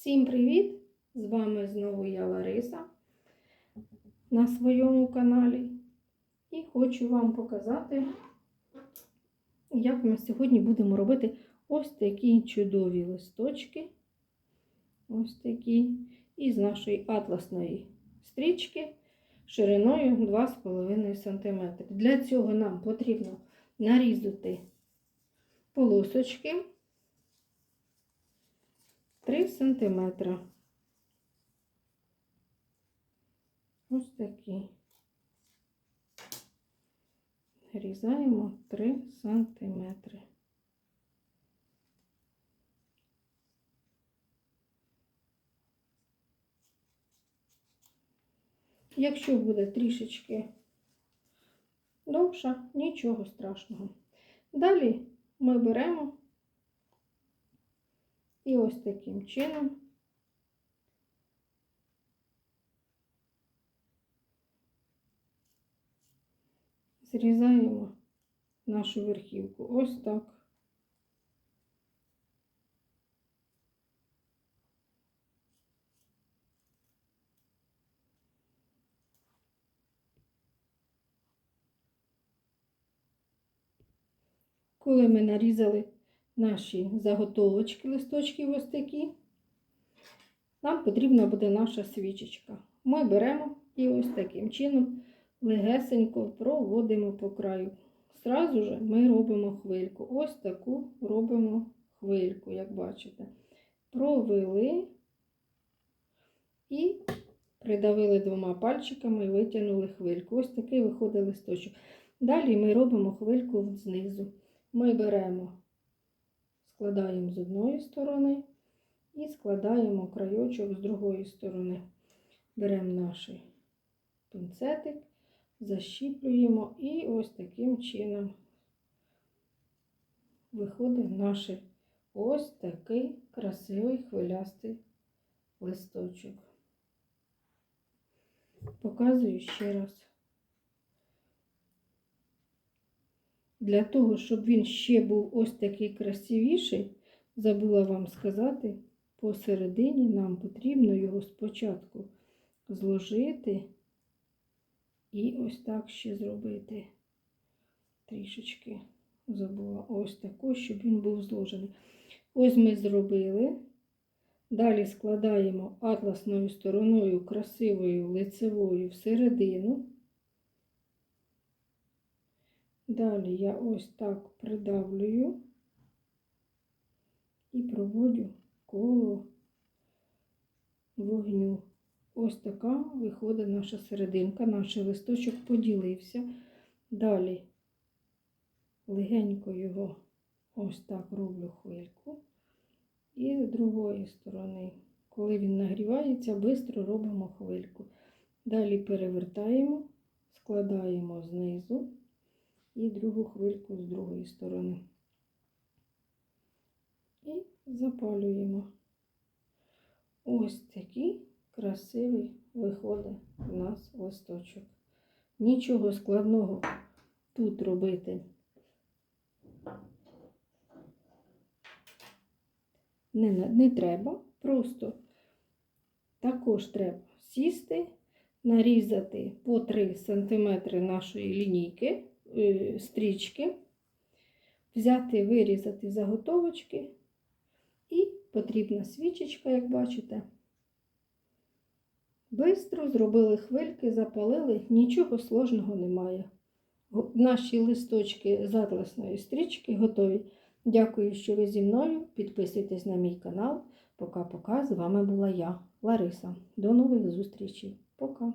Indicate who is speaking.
Speaker 1: Всім привіт! З вами знову я Лариса на своєму каналі. І хочу вам показати, як ми сьогодні будемо робити ось такі чудові листочки. Ось такі. Із нашої атласної стрічки шириною 2,5 см. Для цього нам потрібно нарізати полосочки 3 см. Ось такі. Різаємо 3 сантиметри. Якщо буде трішечки довша, нічого страшного. Далі ми беремо і ось таким чином зрізаємо нашу верхівку. Ось так. Коли ми нарізали наші заготовочки, листочки ось такі, нам потрібна буде наша свічечка. Ми беремо і ось таким чином легесенько проводимо по краю. Зразу же ми робимо хвильку. Ось таку робимо хвильку, як бачите. Провели і придавили двома пальчиками і витягнули хвильку. Ось такий виходить листочок. Далі ми робимо хвильку знизу. Ми беремо, складаємо з одної сторони і складаємо крайочок з другої сторони. Беремо наш пінцетик, защіплюємо і ось таким чином виходить наш ось такий красивий хвилястий листочок. Показую ще раз. Для того, щоб він ще був ось такий красивіший, забула вам сказати, посередині нам потрібно його спочатку зложити і ось так ще зробити. Трішечки забула ось таку, щоб він був зложений. Ось ми зробили. Далі складаємо атласною стороною красивою лицевою всередину. Далі я ось так придавлюю і проводжу коло вогню. Ось така виходить наша серединка, наш листочок поділився. Далі легенько його ось так роблю хвильку. І з другої сторони, коли він нагрівається, швидко робимо хвильку. Далі перевертаємо, складаємо знизу і другу хвильку з другої сторони. І запалюємо. Ось такий красивий виходить у нас листочок. Нічого складного тут робити не, не треба. Просто також треба сісти, нарізати по 3 см нашої лінійки. Е, стрічки, взяти, вирізати заготовочки, і потрібна свічечка, як бачите. Бистро зробили хвильки, запалили, нічого сложного немає. Наші листочки з атласної стрічки готові. Дякую, що ви зі мною. Підписуйтесь на мій канал. Пока-пока. З вами була я, Лариса. До нових зустрічей. Пока!